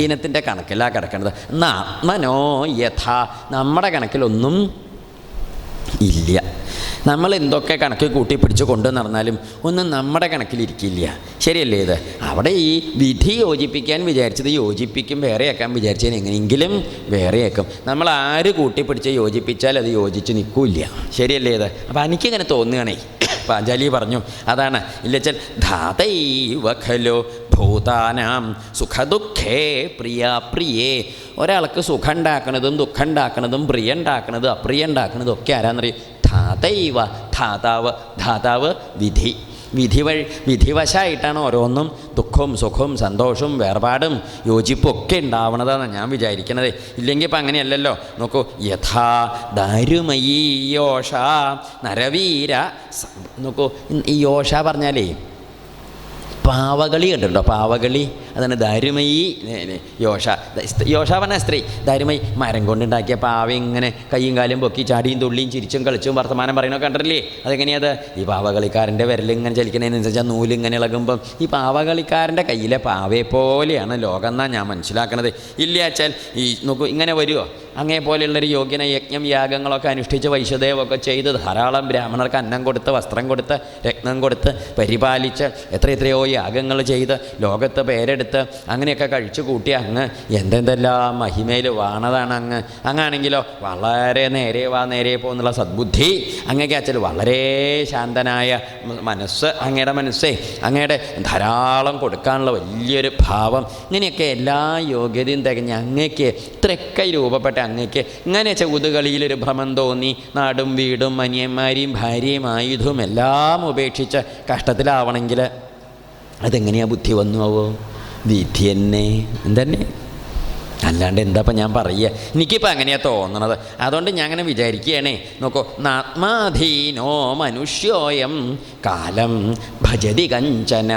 അധീനത്തിന്റെ കണക്കിലാണ് കിടക്കുന്നത് എന്ന ആത്മനോ യഥ. നമ്മുടെ കണക്കിലൊന്നും ഇല്ല. നമ്മൾ എന്തൊക്കെ കണക്ക് കൂട്ടി പിടിച്ച് കൊണ്ടു നടന്നാലും ഒന്നും നമ്മുടെ കണക്കിലിരിക്കില്ല. ശരിയല്ലേ ഇത്? അവിടെ ഈ വിധി യോജിപ്പിക്കാൻ വിചാരിച്ചത് യോജിപ്പിക്കും വേറെയാക്കാൻ വിചാരിച്ചതിന് എങ്ങനെയെങ്കിലും വേറെയാക്കും. നമ്മൾ ആര് കൂട്ടിപ്പിടിച്ച് യോജിപ്പിച്ചാൽ അത് യോജിച്ച് നിൽക്കില്ല. ശരിയല്ലേ ഇത്? അപ്പോൾ എനിക്കിങ്ങനെ തോന്നുകയാണേ. പാഞ്ചാലി പറഞ്ഞു അതാണ്. ഇല്ലച്ചൽ ധാതൈവ ഖലോ ഭൂതാനാം സുഖദുഃഖേ പ്രിയ പ്രിയേ. ഒരാൾക്ക് സുഖം ഉണ്ടാക്കണതും ദുഃഖം ഉണ്ടാക്കണതും പ്രിയ ഉണ്ടാക്കണത് അപ്രിയ ഉണ്ടാക്കണതും ഒക്കെ ആരാന്നറിയും? ധാതൈവ ധാതാവ് ധാതാവ് വിധി. വിധി വഴി വിധിവശായിട്ടാണ് ഓരോന്നും ദുഃഖവും സുഖവും സന്തോഷവും വേർപാടും യോജിപ്പൊക്കെ ഉണ്ടാവണതാണ് ഞാൻ വിചാരിക്കുന്നത് ഇല്ലെങ്കിൽ ഇപ്പം അങ്ങനെയല്ലല്ലോ. നോക്കൂ യഥാ ദാരുമയീ യോഷ നരവീര നോക്കൂ ഈ യോഷ പറഞ്ഞാലേ പാവകളി കണ്ടിട്ടുണ്ടോ? പാവകളി അതാണ് ദാരുമയി യോഷ യോഷ പറഞ്ഞ സ്ത്രീ. ദാരുമയി മരം കൊണ്ടുണ്ടാക്കിയ പാവ ഇങ്ങനെ കൈയും കാലും പൊക്കി ചാടിയും തുള്ളിയും ചിരിച്ചും കളിച്ചും വർത്തമാനം പറയണോ കണ്ടിട്ടില്ലേ? അതെങ്ങനെയാത്? ഈ പാവകളിക്കാരന്റെ കളിക്കാരന്റെ ഇങ്ങനെ ചലിക്കുന്നതിനനുസരിച്ച് നൂൽ ഇങ്ങനെ ഇളകുമ്പം ഈ പാവകളിക്കാരന്റെ കയ്യിലെ പാവയെ പോലെയാണ് ലോകം എന്നാണ് ഞാൻ മനസ്സിലാക്കണത്. ഇല്ല അച്ഛൻ ഈ നോക്കൂ ഇങ്ങനെ വരുമോ അങ്ങേ പോലെയുള്ളൊരു യോഗ്യന യജ്ഞം യാഗങ്ങളൊക്കെ അനുഷ്ഠിച്ച് വൈശ്വദേവമൊക്കെ ചെയ്ത് ധാരാളം ബ്രാഹ്മണർക്ക് അന്നം കൊടുത്ത് വസ്ത്രം കൊടുത്ത് രക്തം കൊടുത്ത് പരിപാലിച്ച് എത്ര എത്രയോ യാഗങ്ങൾ ചെയ്ത് ലോകത്ത് പേരെടുത്ത് അങ്ങനെയൊക്കെ കഴിച്ചു കൂട്ടി അങ്ങ് എന്തെന്തെല്ലാം മഹിമയിൽ വാണതാണ് അങ്ങ്. അങ്ങാണെങ്കിലോ വളരെ നേരെ വാ നേരെ പോകുന്നുള്ള സദ്ബുദ്ധി അങ്ങേക്ക് അച്ഛൻ വളരെ ശാന്തനായ മനസ്സ് അങ്ങയുടെ മനസ്സേ അങ്ങയുടെ ധാരാളം കൊടുക്കാനുള്ള വലിയൊരു ഭാവം. ഇങ്ങനെയൊക്കെ എല്ലാ യോഗ്യതയും തികഞ്ഞ് അങ്ങേക്ക് ഇത്രയൊക്കെ രൂപപ്പെട്ട അങ്ങേക്ക് ഇങ്ങനെ ചുതുകളിയിലൊരു ഭ്രമം തോന്നി നാടും വീടും അനിയന്മാരെയും ഭാര്യയും ആയുധവും എല്ലാം ഉപേക്ഷിച്ച് കഷ്ടത്തിലാവണമെങ്കിൽ അതെങ്ങനെയാ ബുദ്ധി വന്നു ആവോ വിധി തന്നെ എന്തന്നെ? അല്ലാണ്ട് എന്താപ്പം ഞാൻ പറയുക? എനിക്കിപ്പോൾ അങ്ങനെയാണ് തോന്നണത്. അതുകൊണ്ട് ഞാൻ അങ്ങനെ വിചാരിക്കുകയാണേ. നോക്കൂ നാത്മാധീനോ മനുഷ്യോയം കാലം ഭജതി കഞ്ചന.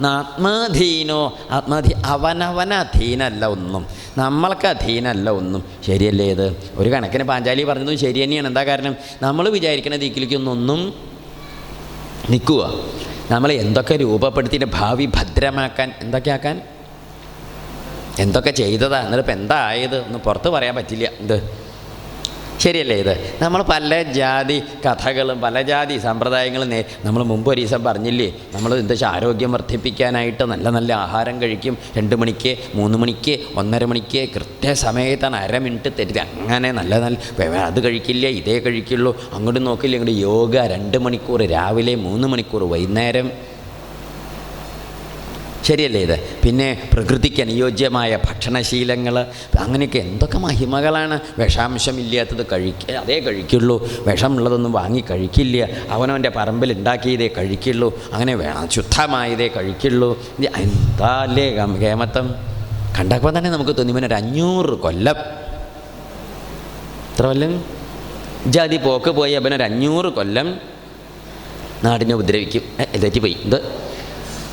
നാത്മാധീനോ ആത്മാധീ അവനവനധീനല്ല ഒന്നും. നമ്മൾക്ക് അധീനല്ല ഒന്നും. ശരിയല്ലേ ഇത്? ഒരു കണക്കിന് പാഞ്ചാലി പറഞ്ഞതും ശരി തന്നെയാണ്. എന്താ കാരണം? നമ്മൾ വിചാരിക്കണ ദിക്കിലേക്കൊന്നും നിൽക്കുക. നമ്മൾ എന്തൊക്കെ രൂപപ്പെടുത്തിയിട്ട് ഭാവി ഭദ്രമാക്കാൻ എന്തൊക്കെ ആക്കാൻ? എന്തൊക്കെ ചെയ്തതാ? എന്നിട്ട് ഇപ്പം എന്താ ആയത്? ഒന്ന് പുറത്ത് പറയാൻ പറ്റില്ല. എന്ത്? ശരിയല്ലേ ഇത്? നമ്മൾ പല ജാതി കഥകളും പല ജാതി സമ്പ്രദായങ്ങളും നമ്മൾ മുമ്പ് ഒരു ദിവസം പറഞ്ഞില്ലേ നമ്മൾ എന്താ വെച്ചാൽ ആരോഗ്യം വർദ്ധിപ്പിക്കാനായിട്ട് നല്ല നല്ല ആഹാരം കഴിക്കും. രണ്ട് മണിക്ക് മൂന്ന് മണിക്ക് ഒന്നര മണിക്ക് കൃത്യസമയത്താണ് അര മിനിറ്റ് തരുത് അങ്ങനെ നല്ല നല്ല അത് കഴിക്കില്ല ഇതേ കഴിക്കുള്ളൂ. അങ്ങോട്ട് നോക്കില്ല ഇങ്ങോട്ട് യോഗ രണ്ട് മണിക്കൂർ രാവിലെ മൂന്ന് മണിക്കൂർ വൈകുന്നേരം ശരിയല്ലേ ഇത്? പിന്നെ പ്രകൃതിക്ക് അനുയോജ്യമായ ഭക്ഷണശീലങ്ങൾ അങ്ങനെയൊക്കെ എന്തൊക്കെ മഹിമകളാണ്. വിഷാംശമില്ലാത്തത് കഴിക്കുക അതേ കഴിക്കുള്ളൂ. വിഷമുള്ളതൊന്നും വാങ്ങി കഴിക്കില്ല. അവനവന്റെ പറമ്പിൽ ഉണ്ടാക്കിയതേ കഴിക്കുള്ളൂ. അങ്ങനെ വേണം ശുദ്ധമായതേ കഴിക്കുള്ളൂ. എന്താ അല്ലേ കേമത്തം കണ്ടപ്പോൾ തന്നെ നമുക്ക് തോന്നി ഇവനൊരു അഞ്ഞൂറ് കൊല്ലം. എത്ര കൊല്ലം? ജാതി പോക്ക് പോയി അവനൊരു അഞ്ഞൂറ് കൊല്ലം നാടിനെ ഉപദ്രവിക്കും. തെറ്റിപ്പോയി ഇത്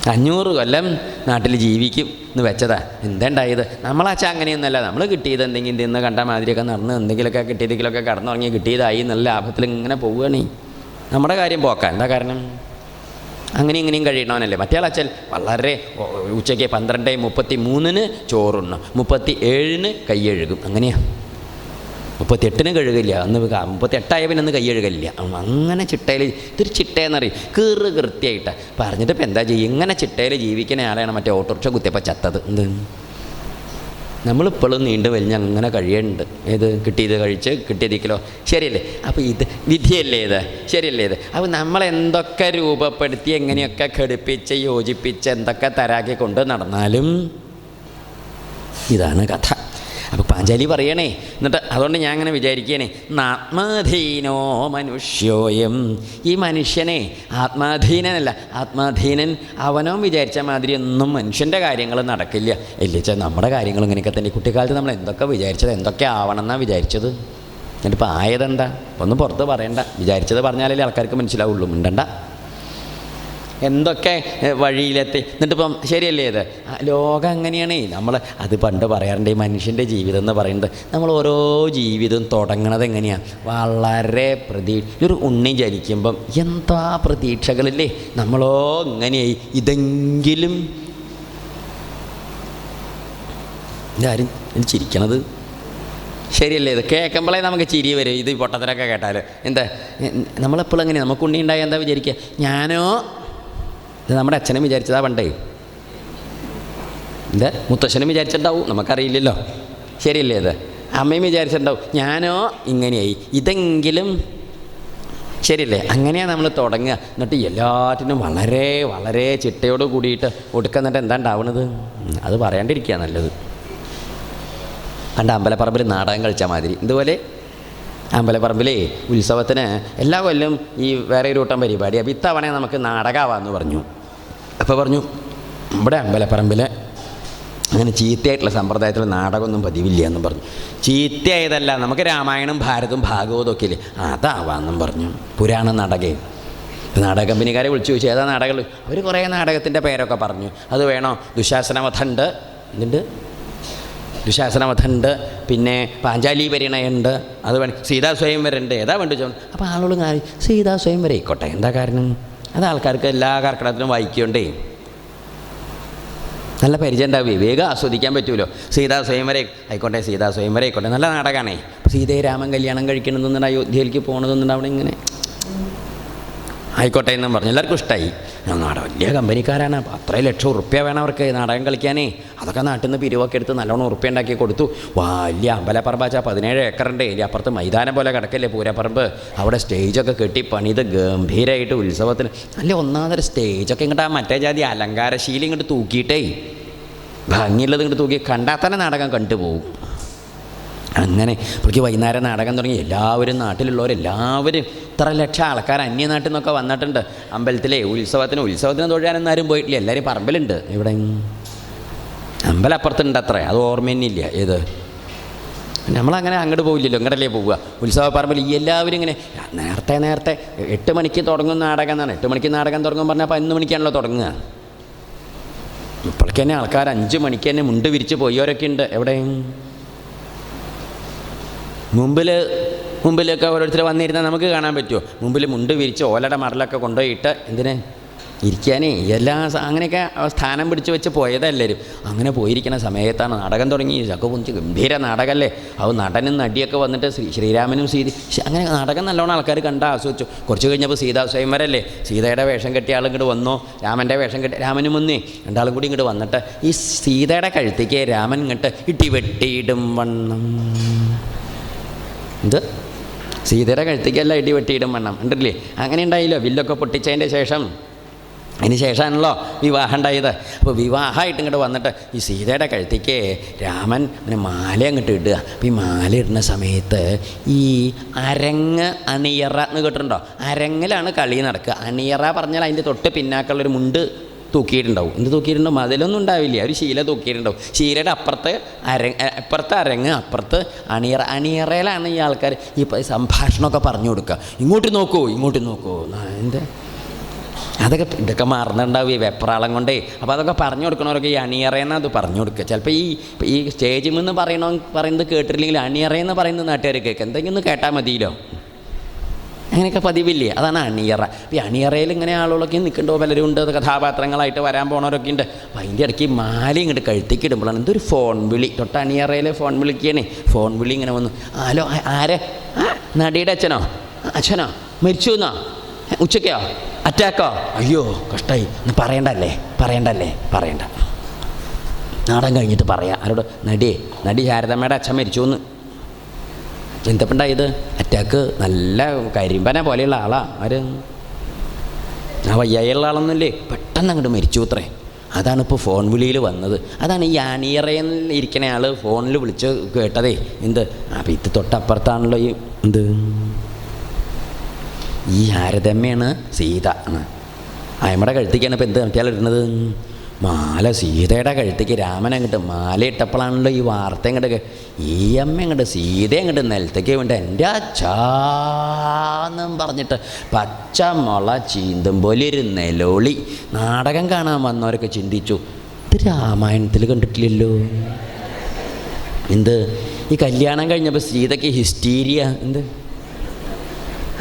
അഞ്ഞൂറ് കൊല്ലം നാട്ടിൽ ജീവിക്കും എന്ന് വെച്ചതാ. എന്തുണ്ടായത്? നമ്മളാച്ചാ അങ്ങനെയൊന്നുമല്ല. നമ്മൾ കിട്ടിയത് എന്തെങ്കിലും തിന്ന് കണ്ട മാതിരിയൊക്കെ നടന്ന് എന്തെങ്കിലുമൊക്കെ കിട്ടിയതെങ്കിലൊക്കെ കടന്നുറങ്ങി കിട്ടിയതായി നല്ല ലാഭത്തിൽ ഇങ്ങനെ പോവുകയാണേ. നമ്മുടെ കാര്യം പോക്കാം. എന്താ കാരണം? അങ്ങനെ ഇങ്ങനെയും മറ്റേ അച്ഛൻ വളരെ ഉച്ചയ്ക്ക് പന്ത്രണ്ട് മുപ്പത്തി മൂന്നിന് ചോറുണ്ണും. മുപ്പത്തി ഏഴിന് കൈയെഴുകും അങ്ങനെയാണ് മുപ്പത്തെട്ടിന് കഴുകില്ല. അന്ന് ക- മുപ്പത്തെട്ടായ പിന്നെ അന്ന് കൈയ്യഴുകില്ല അങ്ങനെ ചിട്ടയിൽ ഇതൊരു ചിട്ടയെന്നറിയും കീറ് കൃത്യമായിട്ട് പറഞ്ഞിട്ട് ഇപ്പം എന്താ ചെയ്യുക ഇങ്ങനെ ചിട്ടയിൽ ജീവിക്കുന്ന ആളെയാണ് മറ്റേ ഓട്ടോറിക്ഷ കുത്തിയപ്പോൾ ചത്തത്. എന്ത്? നമ്മളിപ്പോഴും നീണ്ടു വലിഞ്ഞ് അങ്ങനെ കഴിയുന്നുണ്ട് ഏത്? കിട്ടിയത് കഴിച്ച് കിട്ടിയതിക്കലോ ശരിയല്ലേ? അപ്പോൾ ഇത് വിധിയല്ലേ ഇത്? ശരിയല്ലേ ഇത്? അപ്പോൾ നമ്മൾ എന്തൊക്കെ രൂപപ്പെടുത്തി എങ്ങനെയൊക്കെ ഘടിപ്പിച്ച് യോജിപ്പിച്ച് എന്തൊക്കെ തരാക്കി കൊണ്ട് നടന്നാലും ഇതാണ് കഥ. അപ്പോൾ പാഞ്ചാലി പറയണേ. എന്നിട്ട് അതുകൊണ്ട് ഞാൻ അങ്ങനെ വിചാരിക്കണേ. ആത്മാധീനോ മനുഷ്യോയം ഈ മനുഷ്യനെ ആത്മാധീനനല്ല ആത്മാധീനൻ അവനോ വിചാരിച്ച മാതിരി ഒന്നും മനുഷ്യന്റെ കാര്യങ്ങൾ നടക്കില്ല. ഇല്ലിച്ച നമ്മുടെ കാര്യങ്ങൾ ഇങ്ങനെയൊക്കെ തന്നെ. കുട്ടിക്കാലത്ത് നമ്മൾ എന്തൊക്കെ വിചാരിച്ചത് എന്തൊക്കെ ആവണം എന്നാണ് വിചാരിച്ചത്? എന്നിട്ടിപ്പോൾ ആയതെന്താ? ഒന്ന് പുറത്ത് പറയണ്ട. വിചാരിച്ചത് പറഞ്ഞാലല്ലേ ആൾക്കാർക്ക് മനസ്സിലാവുള്ളൂ. മിണ്ടണ്ട. എന്തൊക്കെ വഴിയിലെത്തി. എന്നിട്ടിപ്പം ശരിയല്ലേ ഇത്? ലോകം അങ്ങനെയാണേ. നമ്മൾ അത് പണ്ട് പറയാറുണ്ട് ഈ മനുഷ്യന്റെ ജീവിതം എന്ന് പറയുന്നത് നമ്മൾ ഓരോ ജീവിതവും തുടങ്ങണത് എങ്ങനെയാണ് വളരെ പ്രതീക്ഷ ഒരു ഉണ്ണി ജനിക്കുമ്പം എന്താ പ്രതീക്ഷകളില്ലേ? നമ്മളോ ഇങ്ങനെയായി ഇതെങ്കിലും. ഇതാരും ഇത് ചിരിക്കണത്? ശരിയല്ലേ ഇത്? കേൾക്കുമ്പോഴേ നമുക്ക് ചിരി വരും. ഇത് പൊട്ടത്തിലൊക്കെ കേട്ടാൽ എന്താ? നമ്മളെപ്പോഴും എങ്ങനെയാണ് നമുക്ക് ഉണ്ണി ഉണ്ടായി എന്താ വിചാരിക്കുക? ഞാനോ ഇത് നമ്മുടെ അച്ഛനും വിചാരിച്ചതാ പണ്ടേ. ഇത് മുത്തശ്ശനും വിചാരിച്ചിട്ടുണ്ടാവും. നമുക്കറിയില്ലല്ലോ. ശരിയല്ലേ ഇത്? അമ്മയും വിചാരിച്ചിട്ടുണ്ടാവും. ഞാനോ? ഇങ്ങനെയായി. ഇതെങ്കിലും ശരിയല്ലേ? അങ്ങനെയാണ് നമ്മൾ തുടങ്ങുക. എന്നിട്ട് എല്ലാറ്റിനും വളരെ വളരെ ചിട്ടയോട് കൂടിയിട്ട് ഒടുക്കുന്നിട്ട് എന്താ ഉണ്ടാവണത്? അത് പറയാണ്ടിരിക്കുക നല്ലത്. പണ്ട് അമ്പലപ്പറമ്പിൽ നാടകം കളിച്ച മാതിരി. ഇതുപോലെ അമ്പലപ്പറമ്പിലേ ഉത്സവത്തിന് എല്ലാ കൊല്ലം ഈ വേറെ ഒരു കൂട്ടം പരിപാടി അപ്പോൾ ഇത്തവണ നമുക്ക് നാടകമാവാമെന്ന് പറഞ്ഞു. അപ്പോൾ പറഞ്ഞു ഇവിടെ അമ്പലപ്പറമ്പിൽ അങ്ങനെ ചീത്തയായിട്ടുള്ള സമ്പ്രദായത്തിൽ നാടകമൊന്നും പതിവില്ല എന്നും പറഞ്ഞു. ചീത്തയായതല്ല നമുക്ക് രാമായണം ഭാരതവും ഭാഗവതവും ഒക്കെ ഇല്ലേ? അതാവാന്നും പറഞ്ഞു. പുരാണ നാടകേ. നാടക കമ്പനിക്കാരെ വിളിച്ചു ചോദിച്ചു ഏതാ നാടകങ്ങൾ അവർ കുറേ നാടകത്തിന്റെ പേരൊക്കെ പറഞ്ഞു. അത് വേണോ? ദുശാസനവധുണ്ട്. എന്തുണ്ട്? ദുശാസനവധുണ്ട്. പിന്നെ പാഞ്ചാലി പരിണയുണ്ട്. അത് വേണം. സീതാ ഏതാ വേണ്ടി ചോദിച്ചു അപ്പോൾ ആളുകൾ കാര്യം സീതാ സ്വയംവരം ആയിക്കോട്ടെ. എന്താ കാരണം? അത് ആൾക്കാർക്ക് എല്ലാ കർക്കിടത്തിനും വായിക്കണ്ടേ. നല്ല പരിചയം ഉണ്ടാവുകയെ വേഗം ആസ്വദിക്കാൻ പറ്റുമല്ലോ സീതാ സ്വയംവരെ ആയിക്കോട്ടെ സീതാ സ്വയംവരെ ആയിക്കോട്ടെ. നല്ല നാടകമാണേ സീതയെ രാമൻ കല്യാണം കഴിക്കണമെന്നുണ്ട് അയോധ്യയിലേക്ക് പോകണമെന്നുണ്ട് അവിടെ ഇങ്ങനെ ആയിക്കോട്ടെ എന്നും പറഞ്ഞു. എല്ലാവർക്കും ഇഷ്ടമായി നാടകം വലിയ കമ്പനിക്കാരാണ്. അത്രയും ലക്ഷം ഉറുപ്പ്യ വേണം അവർക്ക് നാടകം കളിക്കാനേ. അതൊക്കെ നാട്ടിൽ നിന്ന് പിരിവൊക്കെ എടുത്ത് നല്ലോണം ഉറുപ്പ്യ ഉണ്ടാക്കി കൊടുത്തു. വലിയ അമ്പലപ്പറമ്പാച്ച പതിനേഴ് ഏക്കറുണ്ട് ഇനി അപ്പുറത്ത് മൈതാനം പോലെ കിടക്കല്ലേ പൂരപ്പറമ്പ്. അവിടെ സ്റ്റേജൊക്കെ കെട്ടി പണിത് ഗംഭീരമായിട്ട് ഉത്സവത്തിന്. നല്ല ഒന്നാമതൊരു സ്റ്റേജൊക്കെ ഇങ്ങോട്ട് ആ മറ്റേ ജാതി അലങ്കാരശീലി ഇങ്ങോട്ട് തൂക്കിയിട്ടേ. ഭംഗിയുള്ളത് ഇങ്ങോട്ട് തൂക്കി കണ്ടാൽ തന്നെ നാടകം കണ്ടുപോകും. അങ്ങനെ. പുള്ളിക്ക് വൈകുന്നേരം നാടകം തുടങ്ങി. എല്ലാവരും നാട്ടിലുള്ളവരെല്ലാവരും ഇത്ര ലക്ഷം ആൾക്കാർ അന്യനാട്ടിൽ നിന്നൊക്കെ വന്നിട്ടുണ്ട്. അമ്പലത്തിലെ ഉത്സവത്തിന് ഉത്സവത്തിന് തൊഴിലാനൊന്നും ആരും പോയിട്ടില്ല. എല്ലാവരും പറമ്പിലുണ്ട്. ഇവിടെ അമ്പലം അപ്പുറത്തുണ്ട് അത്ര അത് ഓർമ്മ തന്നെയില്ല ഏത് നമ്മളങ്ങനെ അങ്ങോട്ട് പോയില്ലല്ലോ ഇങ്ങോട്ടല്ലേ പോവുക. ഉത്സവ പറമ്പിൽ ഈ എല്ലാവരും ഇങ്ങനെ നേരത്തെ നേരത്തെ എട്ട് മണിക്ക് തുടങ്ങും നാടകം എന്നാണ്. എട്ട് മണിക്ക് നാടകം തുടങ്ങും പറഞ്ഞാൽ പതിനൊന്ന് മണിക്കാണല്ലോ തുടങ്ങുക. ഇപ്പോഴേക്ക് തന്നെ ആൾക്കാർ അഞ്ച് മണിക്ക് തന്നെ മുണ്ട് വിരിച്ച് പോയവരൊക്കെ ഉണ്ട്. എവിടെ? മുമ്പിൽ മുമ്പിലൊക്കെ ഓരോരുത്തർ വന്നിരുന്നാൽ നമുക്ക് കാണാൻ പറ്റുമോ? മുമ്പിൽ മുണ്ട് വിരിച്ച് ഓലയുടെ മടലൊക്കെ കൊണ്ടുപോയിട്ട് എന്തിന്? ഇരിക്കാനേ എല്ലാ അങ്ങനെയൊക്കെ സ്ഥാനം പിടിച്ച് വെച്ച് പോയതെല്ലാവരും അങ്ങനെ പോയിരിക്കുന്ന സമയത്താണ് നാടകം തുടങ്ങി. ചക്ക പൊഞ്ച് ഗംഭീര നാടകമല്ലേ അവ നടനും നടിയൊക്കെ വന്നിട്ട് ശ്രീ ശ്രീരാമനും സീതി അങ്ങനെ നാടകം നല്ലോണം ആൾക്കാർ കണ്ട് ആസ്വദിച്ചു. കുറച്ച് കഴിഞ്ഞപ്പോൾ സീതാ സ്വയംവരല്ലേ സീതയുടെ വേഷം കെട്ടിയ ആൾ ഇങ്ങോട്ട് വന്നോ. രാമന്റെ വേഷം കെട്ടി രാമനും വന്നേ. രണ്ടാളും കൂടി ഇങ്ങോട്ട് വന്നിട്ട് ഈ സീതയുടെ കഴുത്തേക്ക് രാമൻ ഇങ്ങോട്ട് ഇട്ടി വെട്ടിയിടും വണ്ണം. ഇത് സീതയുടെ കഴുത്തേക്കല്ല ഇടി വെട്ടിയിടും വണ്ണം. ഉണ്ടല്ലേ അങ്ങനെ ഉണ്ടായില്ലോ. വില്ലൊക്കെ പൊട്ടിച്ചതിന്റെ ശേഷം. അതിന് ശേഷമാണല്ലോ വിവാഹം ഉണ്ടായത്. അപ്പോൾ വിവാഹമായിട്ട് ഇങ്ങോട്ട് വന്നിട്ട് ഈ സീതയുടെ കഴുത്തേക്ക് രാമൻ പിന്നെ മാല അങ്ങോട്ട് ഇടുക. അപ്പോൾ ഈ മാല ഇടുന്ന സമയത്ത് ഈ അരങ്ങ് അണിയറ എന്ന് കേട്ടിട്ടുണ്ടോ? അരങ്ങിലാണ് കളി നടക്കുക. അണിയറ പറഞ്ഞാൽ അതിന്റെ തൊട്ട് പിന്നാക്കുള്ളൊരു മുണ്ട് തൂക്കിയിട്ടുണ്ടാവും. എന്ത് തൂക്കിയിട്ടുണ്ടാവും? അതിലൊന്നും ഉണ്ടാവില്ല. ഒരു ശീല തൂക്കിയിട്ടുണ്ടാവും. ശീലയുടെ അപ്പുറത്ത് അര അപ്പുറത്ത് അരങ്ങ് അപ്പുറത്ത് അണിയറ അണിയറയിലാണ് ഈ ആൾക്കാർ ഈ സംഭാഷണമൊക്കെ പറഞ്ഞു കൊടുക്കുക. ഇങ്ങോട്ട് നോക്കൂ ഇങ്ങോട്ട് നോക്കൂ. എന്താ? അതൊക്കെ ഇതൊക്കെ മറന്നിട്ടുണ്ടാവും ഈ വെപ്രാളം കൊണ്ടേ. അപ്പോൾ അതൊക്കെ പറഞ്ഞു കൊടുക്കണവരൊക്കെ ഈ അണിയറയെന്ന് അത് പറഞ്ഞു കൊടുക്കുക. ചിലപ്പോൾ ഈ ഈ സ്റ്റേജിൽ നിന്ന് പറയണോ പറയുന്നത് കേട്ടിട്ടില്ലെങ്കിൽ അണിയറയെന്ന് പറയുന്നത് നാട്ടുകാർ കേൾക്കുക. എന്തെങ്കിലും കേട്ടാൽ മതിയല്ലോ. അങ്ങനെയൊക്കെ പതിവില്ലേ? അതാണ് അണിയറ. ഈ അണിയറയിൽ ഇങ്ങനെ ആളുകളൊക്കെ നിൽക്കണ്ടോ പലരും ഉണ്ട്. കഥാപാത്രങ്ങളായിട്ട് വരാൻ പോണവരൊക്കെ ഉണ്ട്. അപ്പം അതിന്റെ ഇടയ്ക്ക് മാല ഇങ്ങോട്ട് കഴുത്തേക്ക് ഇടുമ്പോഴാണ് എന്തൊരു ഫോൺ വിളി. തൊട്ട് അണിയറയിലെ ഫോൺ വിളിക്കുകയാണ്. ഫോൺ വിളി ഇങ്ങനെ വന്നു. ഹലോ ആരെ? നടിയുടെ അച്ഛനോ? അച്ഛനോ? മരിച്ചു എന്നോ ഉച്ചയ്ക്കോ? അറ്റാക്കോ? അയ്യോ കഷ്ടായി. ഒന്ന് പറയണ്ടല്ലേ? പറയണ്ടല്ലേ? പറയണ്ട. നാടൻ കഴിഞ്ഞിട്ട് പറയാം. ആരോട്? നടിയേ നടി ശാരദമ്മയുടെ അച്ഛൻ മരിച്ചു എന്ന് എന്തപ്പണ്ടായത് അറ്റാക്ക്. നല്ല കരിമ്പന പോലെയുള്ള ആളാ. ആര്? ആ വയ്യായുള്ള ആളൊന്നുമില്ലേ? പെട്ടെന്ന് അങ്ങോട്ട് മരിച്ചു അത്രേ അതാണ് ഇപ്പോൾ ഫോൺ വിളിയിൽ വന്നത്. അതാണ് ഈ അണിയറയിൽ ഇരിക്കുന്ന ആൾ ഫോണിൽ വിളിച്ച് കേട്ടതേ. എന്ത്? അപ്പം ഇത് തൊട്ടപ്പുറത്താണല്ലോ ഈ എന്ത്? ഈ ആരതമ്മയാണ് സീത അയമ്മയുടെ കഴുത്തേക്കാണ് ഇപ്പം എന്ത് മറ്റേ ഇടുന്നത്? മാല സീതയുടെ കഴുത്തേക്ക് രാമൻ അങ്ങോട്ട് മാല ഇട്ടപ്പോഴാണല്ലോ ഈ വാർത്ത ഇങ്ങോട്ട് ഈ അമ്മ അങ്ങോട്ട് സീത അങ്ങോട്ട് നിലത്തേക്ക് വേണ്ട എന്റെ അച്ഛാന്നും പറഞ്ഞിട്ട് പച്ച മുള ചീന്തും പോലെ ഒരു നിലോളി നാടകം കാണാൻ വന്നവരൊക്കെ ചിന്തിച്ചു ഇത് രാമായണത്തിൽ കണ്ടിട്ടില്ലല്ലോ. എന്ത്? ഈ കല്യാണം കഴിഞ്ഞപ്പോൾ സീതയ്ക്ക് ഹിസ്റ്റീരിയ എന്ത്?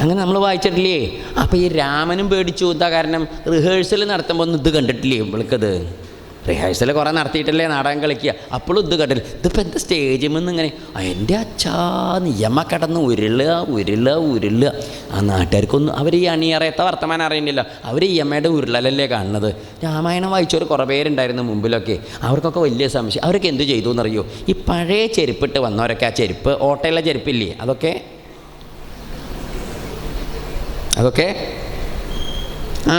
അങ്ങനെ നമ്മൾ വായിച്ചിട്ടില്ലേ? അപ്പോൾ ഈ രാമനും പേടിച്ചു. എന്താ കാരണം? റിഹേഴ്സൽ നടത്തുമ്പോൾ ഒന്നും ഇത് കണ്ടിട്ടില്ലേ ഇവൾക്കത്? റിഹേഴ്സൽ കുറേ നടത്തിയിട്ടല്ലേ നാടകം കളിക്കുക. അപ്പോഴും ഇത് കണ്ടില്ല. ഇതിപ്പോൾ എന്താ സ്റ്റേജിൽ നിന്ന് ഇങ്ങനെ എന്റെ അച്ഛാ നിയമ കടന്ന് ഉരുളുക ഉരുളുക ഉരുളുക. ആ നാട്ടുകാർക്കൊന്നും അവർ ഈ അണിയറയത്തെ വർത്തമാനം അറിയുന്നില്ല. അവർ ഈ അമ്മയുടെ ഉരുളലല്ലേ കാണുന്നത്? രാമായണം വായിച്ചവർ കുറേ പേരുണ്ടായിരുന്നു മുമ്പിലൊക്കെ. അവർക്കൊക്കെ വലിയ സംശയം. അവരൊക്കെ എന്ത് ചെയ്തു എന്നറിയോ? ഈ പഴയ ചെരുപ്പിട്ട് വന്നവരൊക്കെ ആ ചെരുപ്പ് ഓട്ടയിലെ ചെരുപ്പില്ലേ? അതൊക്കെ അതൊക്കെ? ആ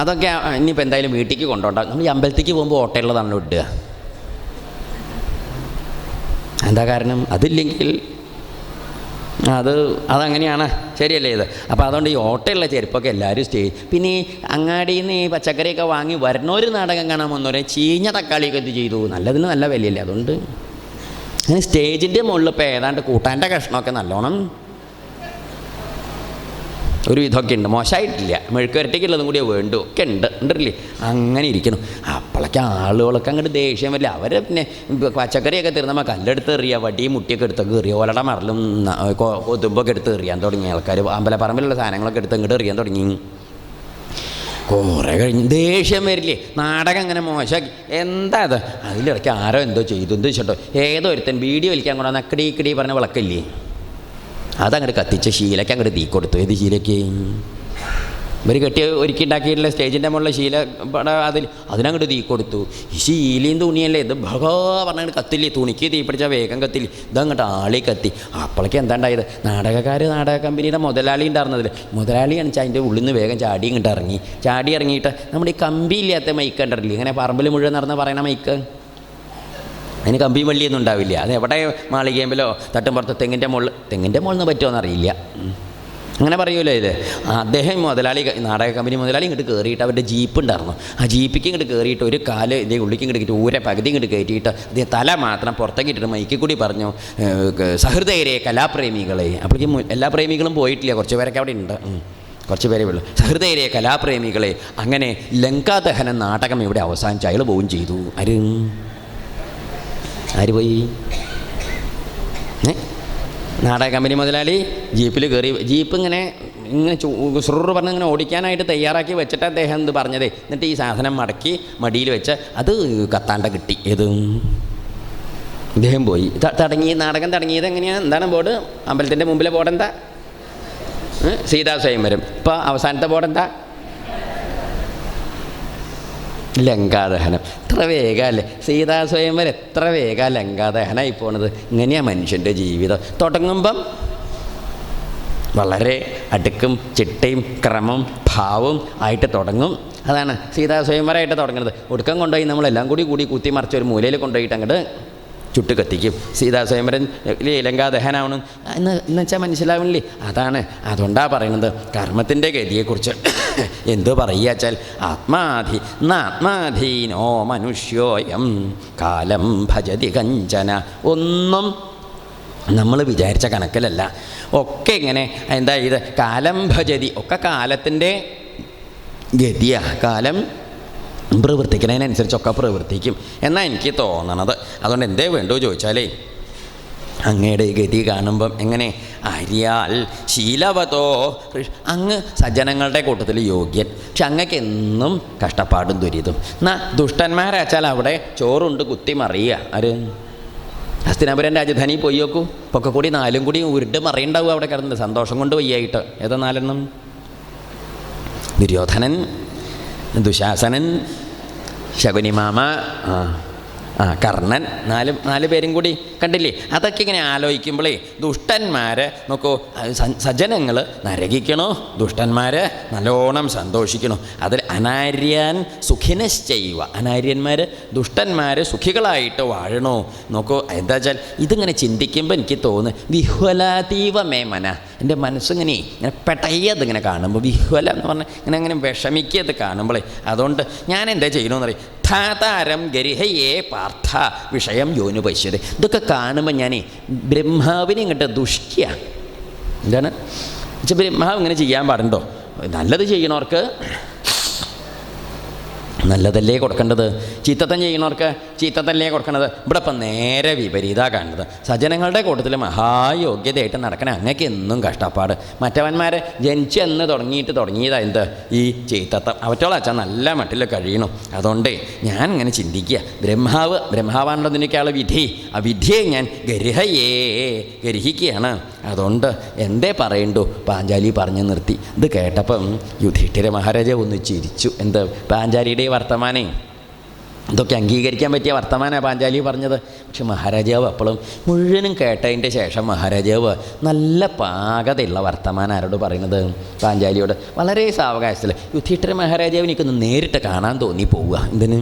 അതൊക്കെ ഇനിയിപ്പോൾ എന്തായാലും വീട്ടിലേക്ക് കൊണ്ടുപോകണ്ട. നമ്മൾ ഈ അമ്പലത്തേക്ക് പോകുമ്പോൾ ഓട്ടയുള്ളതാണ് വിട്ടുക എന്താ കാരണം? അതില്ലെങ്കിൽ അത് അതങ്ങനെയാണ്. ശരിയല്ലേ ഇത്? അപ്പോൾ അതുകൊണ്ട് ഈ ഓട്ടയുള്ള ചെരുപ്പൊക്കെ എല്ലാവരും സ്റ്റേ പിന്നെ ഈ അങ്ങാടിയിൽ നിന്ന് ഈ പച്ചക്കറിയൊക്കെ വാങ്ങി വരണൊരു നാടകം കാണാൻ വന്നവരെ ചീഞ്ഞ തക്കാളിയൊക്കെ ഇത് ചെയ്തു. നല്ലതിന് നല്ല വിലയല്ലേ. അതുകൊണ്ട് സ്റ്റേജിന്റെ മുകളിൽ ഇപ്പോൾ ഏതാണ്ട് കൂട്ടാന്റെ കഷ്ണമൊക്കെ നല്ലോണം ഒരു വിധമൊക്കെ ഉണ്ട് മോശമായിട്ടില്ല. മെഴുക്ക് വരട്ടേക്കുള്ളതും കൂടിയേ വേണ്ടു. ഒക്കെ ഉണ്ട് ഉണ്ടല്ലേ? അങ്ങനെ ഇരിക്കണം. അപ്പോഴൊക്കെ ആളുകളൊക്കെ അങ്ങോട്ട് ദേഷ്യം വരില്ല. അവർ പിന്നെ പച്ചക്കറിയൊക്കെ തീർന്നപ്പോൾ കല്ലെടുത്ത് എറിയുക വടിയും മുട്ടിയൊക്കെ എടുത്തൊക്കെ എറിയുക ഓലട മറലും കൊതുമ്പൊക്കെ എടുത്ത് എറിയാൻ തുടങ്ങി. ആൾക്കാർ അമ്പലപ്പറമ്പിലുള്ള സാധനങ്ങളൊക്കെ എടുത്ത് ഇങ്ങോട്ട് എറിയാൻ തുടങ്ങി. കുറേ കഴിഞ്ഞ് ദേഷ്യം വരില്ലേ? നാടകം അങ്ങനെ മോശമാക്കി. എന്താ അത്? അതിലിടയ്ക്ക് ആരോ എന്തോ ചെയ്തു. എന്തോ വെച്ചിട്ടോ? ഏതോ ഒരുത്തൻ വീഡിയോ വലിക്കാൻ കൊണ്ടുവന്ന അക്കടി ഇക്കടി പറഞ്ഞ വിളക്കില്ലേ? അതങ്ങോട്ട് കത്തിച്ച ശീലയ്ക്ക് അങ്ങോട്ട് തീ കൊടുത്തു. ഏത് ശീലയ്ക്ക് ഇവർ കെട്ടി ഒരുക്കി ഉണ്ടാക്കിയിട്ടുള്ള സ്റ്റേജിന്റെ മുകളിലെ ശീല അതിൽ അതിനങ്ങോട്ട് തീ കൊടുത്തു. ഈ ശീലയും തുണിയല്ലേ? ഇത് ഭഗോ പറഞ്ഞങ്ങോട്ട് കത്തില്ലേ? തുണിക്ക് തീ പിടിച്ചാൽ വേഗം കത്തില്ലേ? ഇതങ്ങോട്ട് ആളി കത്തി. അപ്പോഴേക്ക് എന്താ ഉണ്ടായത് നാടകക്കാർ നാടക കമ്പനിയുടെ മുതലാളി ഉണ്ടായിരുന്നതിൽ മുതലാളി അണിച്ച് അതിന്റെ ഉള്ളിൽ നിന്ന് വേഗം ചാടി ഇങ്ങോട്ട് ഇറങ്ങി. ചാടി ഇറങ്ങിയിട്ട് നമ്മുടെ ഈ കമ്പിയില്ലാത്ത മൈക്ക് കണ്ടിട്ടില്ലേ? ഇങ്ങനെ പറമ്പിൽ മുഴുവൻ നടന്ന് പറയണ മൈക്ക് അതിന് കമ്പിയും വള്ളിയൊന്നും ഉണ്ടാവില്ല. അത് എവിടെ മാളികയമ്പലോ തട്ടുംപുറത്ത് തെങ്ങിന്റെ മുകളിൽ തെങ്ങിന്റെ മുകളിൽ നിന്ന് പറ്റുമോ എന്നറിയില്ല. അങ്ങനെ പറയൂലോ ഇത്. അദ്ദേഹം മുതലാളി നാടക കമ്പനി മുതലാളി ഇങ്ങോട്ട് കയറിയിട്ട് അവരുടെ ജീപ്പ് ഉണ്ടായിരുന്നു. ആ ജീപ്പിക്ക് ഇങ്ങോട്ട് കയറിയിട്ട് ഒരു കാൽ ഇതേ ഉള്ളിക്ക് ഇങ്ങോട്ട് ഊരെ പകുതി ഇങ്ങോട്ട് കയറ്റിയിട്ട് ഇതേ തല മാത്രം പുറത്തേക്ക് ഇട്ടിട്ട് മൈക്കിൽ കൂടി പറഞ്ഞു സഹൃദയരെ കലാപ്രേമികളെ. അപ്പോഴേക്കും എല്ലാ പ്രേമികളും പോയിട്ടില്ല. കുറച്ച് പേരൊക്കെ അവിടെ ഉണ്ട്. കുറച്ച് പേരേ ഉള്ളൂ. സഹൃദയരെ കലാപ്രേമികളെ അങ്ങനെ ലങ്കാദഹനം നാടകം ഇവിടെ അവസാനിച്ച് അയാൾ പോവുകയും ചെയ്തു. ആര് ആര് പോയി? നാടക കമ്പനി മുതലാളി ജീപ്പിൽ കയറി ജീപ്പ് ഇങ്ങനെ ഇങ്ങനെ സുറു പറഞ്ഞ് ഇങ്ങനെ ഓടിക്കാനായിട്ട് തയ്യാറാക്കി വെച്ചിട്ട് അദ്ദേഹം എന്ത് പറഞ്ഞതേ. എന്നിട്ട് ഈ സാധനം മടക്കി മടിയിൽ വെച്ച് അത് കത്താണ്ട കിട്ടി. ഏത്? അദ്ദേഹം പോയി. തടങ്ങി നാടകം തുടങ്ങിയത് എങ്ങനെയാണ് എന്താണ് ബോർഡ്? അമ്പലത്തിന്റെ മുമ്പിലെ ബോർഡ് എന്താ? സീതാ സ്വയംവരം ഇപ്പോൾ അവസാനത്തെ ബോർഡ് എന്താ? ലങ്കാദഹനം. എത്ര വേഗമല്ലേ സീതാ സ്വയംവരം എത്ര വേഗം ലങ്കാദഹനമായി പോണത്. ഇങ്ങനെയാണ് മനുഷ്യന്റെ ജീവിതം. തുടങ്ങുമ്പം വളരെ അടുക്കും ചിട്ടയും ക്രമം ഭാവവും ആയിട്ട് തുടങ്ങും. അതാണ് സീതാസ്വയംവരായിട്ട് തുടങ്ങുന്നത് ഒടുക്കം കൊണ്ടുപോയി നമ്മളെല്ലാം കൂടി കൂടി കുത്തി മറിച്ച് ഒരു മൂലയിൽ കൊണ്ടുപോയിട്ട് അങ്ങോട്ട് ചുട്ട് കത്തിക്കും സീതാ സ്വയംവരൻ ലങ്കാദഹനാവണം എന്ന് എന്ന് വെച്ചാൽ മനസ്സിലാവണില്ലേ അതാണ് അതുകൊണ്ടാണ് പറയുന്നത് കർമ്മത്തിന്റെ ഗതിയെക്കുറിച്ച്. എന്തു പറയുക വെച്ചാൽ ആത്മാധി നാത്മാധീനോ മനുഷ്യോയം കാലം ഭജതി കഞ്ചന. ഒന്നും നമ്മൾ വിചാരിച്ച കണക്കിലല്ല. ഒക്കെ ഇങ്ങനെ എന്താ ഇത്? കാലം ഭജതി ഒക്കെ കാലത്തിന്റെ ഗതിയാ. കാലം പ്രവർത്തിക്കുന്നതിനനുസരിച്ചൊക്കെ പ്രവർത്തിക്കും. എന്നാണ് എനിക്ക് തോന്നണത്. അതുകൊണ്ട് എന്തേ വേണ്ടോ ചോദിച്ചാലേ അങ്ങയുടെ ഗതി കാണുമ്പം എങ്ങനെ? അരിയാൽ ശീലവതോ. അങ്ങ് സജ്ജനങ്ങളുടെ കൂട്ടത്തിൽ യോഗ്യൻ. പക്ഷെ അങ്ങക്ക് എന്നും കഷ്ടപ്പാടും ദുരിതും. എന്നാ ദുഷ്ടന്മാരാച്ചാൽ അവിടെ ചോറുണ്ട് കുത്തി മറിയുക. ആര്? ഹസ്തിനാപുരം രാജധാനി പോയി നോക്കൂ. പൊക്കെ കൂടി നാലും കൂടി ഉരുണ്ട് മറിയുണ്ടാവും അവിടെ കിടന്ന്. സന്തോഷം കൊണ്ട് വയ്യായിട്ട്. ഏതാ നാലെണ്ണം? ദുര്യോധനൻ ദുശാസനൻ ശകുനിമാമ ആ ആ കർണൻ. നാല് നാല് പേരും കൂടി കണ്ടില്ലേ? അതൊക്കെ ഇങ്ങനെ ആലോചിക്കുമ്പോഴേ ദുഷ്ടന്മാരെ നോക്കൂ സജ്ജനങ്ങൾ നരകിക്കണോ? ദുഷ്ടന്മാരെ നല്ലോണം സന്തോഷിക്കണോ? അതിൽ അനാര്യാൻ സുഖിനശ്ചയുക അനാര്യന്മാർ ദുഷ്ടന്മാർ സുഖികളായിട്ട് വാഴണോ? നോക്കൂ എന്താ വെച്ചാൽ ഇതിങ്ങനെ ചിന്തിക്കുമ്പോൾ എനിക്ക് തോന്നുന്നു വിഹ്വലാതീവ മേമന എന്റെ മനസ്സിങ്ങനെ ഇങ്ങനെ പെട്ടയ്യത് ഇങ്ങനെ കാണുമ്പോൾ വിഹ്വല എന്ന് പറഞ്ഞാൽ ഇങ്ങനെ അങ്ങനെ വിഷമിക്കിയത് കാണുമ്പോഴേ അതുകൊണ്ട് ഞാൻ എന്താ ചെയ്യണമെന്ന് പറയും ധാതാരം ഗരിഹയെ പാർത്ഥ വിഷയം യോനു പശ്യത്. ഇതൊക്കെ കാണുമ്പോൾ ഞാൻ ബ്രഹ്മാവിനെ ഇങ്ങോട്ട് ദുഷ്ടിയ. എന്താണ്? ബ്രഹ്മാവ് ഇങ്ങനെ ചെയ്യാൻ പാടുണ്ടോ? നല്ലത് ചെയ്യണവർക്ക് നല്ലതല്ലേ കൊടുക്കേണ്ടത്? ചീത്തത്തം ചെയ്യുന്നവർക്ക് ചീത്തത്തല്ലേ കൊടുക്കേണ്ടത് ഇവിടെ ഇപ്പം നേരെ വിപരീത കാണുന്നത്. സജ്ജനങ്ങളുടെ കൂട്ടത്തിൽ മഹായോഗ്യതയായിട്ട് നടക്കണ അങ്ങക്ക് എന്നും കഷ്ടപ്പാട്. മറ്റവന്മാരെ ജനിച്ചെന്ന് തുടങ്ങിയിട്ട് തുടങ്ങിയതാ എന്ത്? ഈ ചീത്തത്തം. അവറ്റോളം അച്ഛൻ നല്ല മട്ടിൽ കഴിയണം. അതുകൊണ്ട് ഞാൻ ഇങ്ങനെ ചിന്തിക്കുക. ബ്രഹ്മാവ് ബ്രഹ്മാവാണല്ലോ ഇതിനൊക്കെയുള്ള വിധി. ആ വിധിയെ ഞാൻ ഗരിഹയേ ഗരിഹിക്കുകയാണ്. അതുകൊണ്ട് എന്തേ പറയണ്ടു? പാഞ്ചാലി പറഞ്ഞു നിർത്തി. ഇത് കേട്ടപ്പം യുധിഷ്ഠിര മഹാരാജ ഒന്ന് ചിരിച്ചു. എന്ത്? പാഞ്ചാലിയുടെ വർത്തമാനേ? ഇതൊക്കെ അംഗീകരിക്കാൻ പറ്റിയ വർത്തമാനമാണ് പാഞ്ചാലി പറഞ്ഞത്. പക്ഷെ മഹാരാജാവ് അപ്പോഴും മുഴുവനും കേട്ടതിന്റെ ശേഷം മഹാരാജാവ് നല്ല പാകതയുള്ള വർത്തമാനം ആരോട് പറയുന്നത്? പാഞ്ചാലിയോട് വളരെ സാവകാശത്തിൽ യുധിഷ്ഠിര മഹാരാജാവിന് എനിക്കൊന്ന് നേരിട്ട് കാണാൻ തോന്നി പോവുക. എന്തിന്?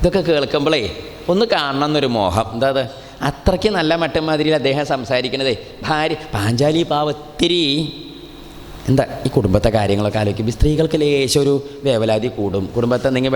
ഇതൊക്കെ കേൾക്കുമ്പോഴേ ഒന്ന് കാണണം എന്നൊരു മോഹം. എന്താ അത്? അത്രയ്ക്ക് നല്ല മട്ടുമാതിരി അദ്ദേഹം സംസാരിക്കണതേ ഭാര്യ പാഞ്ചാലി പാവത്തിരി എന്താ ഈ കുടുംബത്തെ കാര്യങ്ങളൊക്കെ ആലോചിക്കുമ്പോൾ സ്ത്രീകൾക്ക് ലേശം ഒരു വേവലാതി കൂടും. കുടുംബത്തെ എന്തെങ്കിലും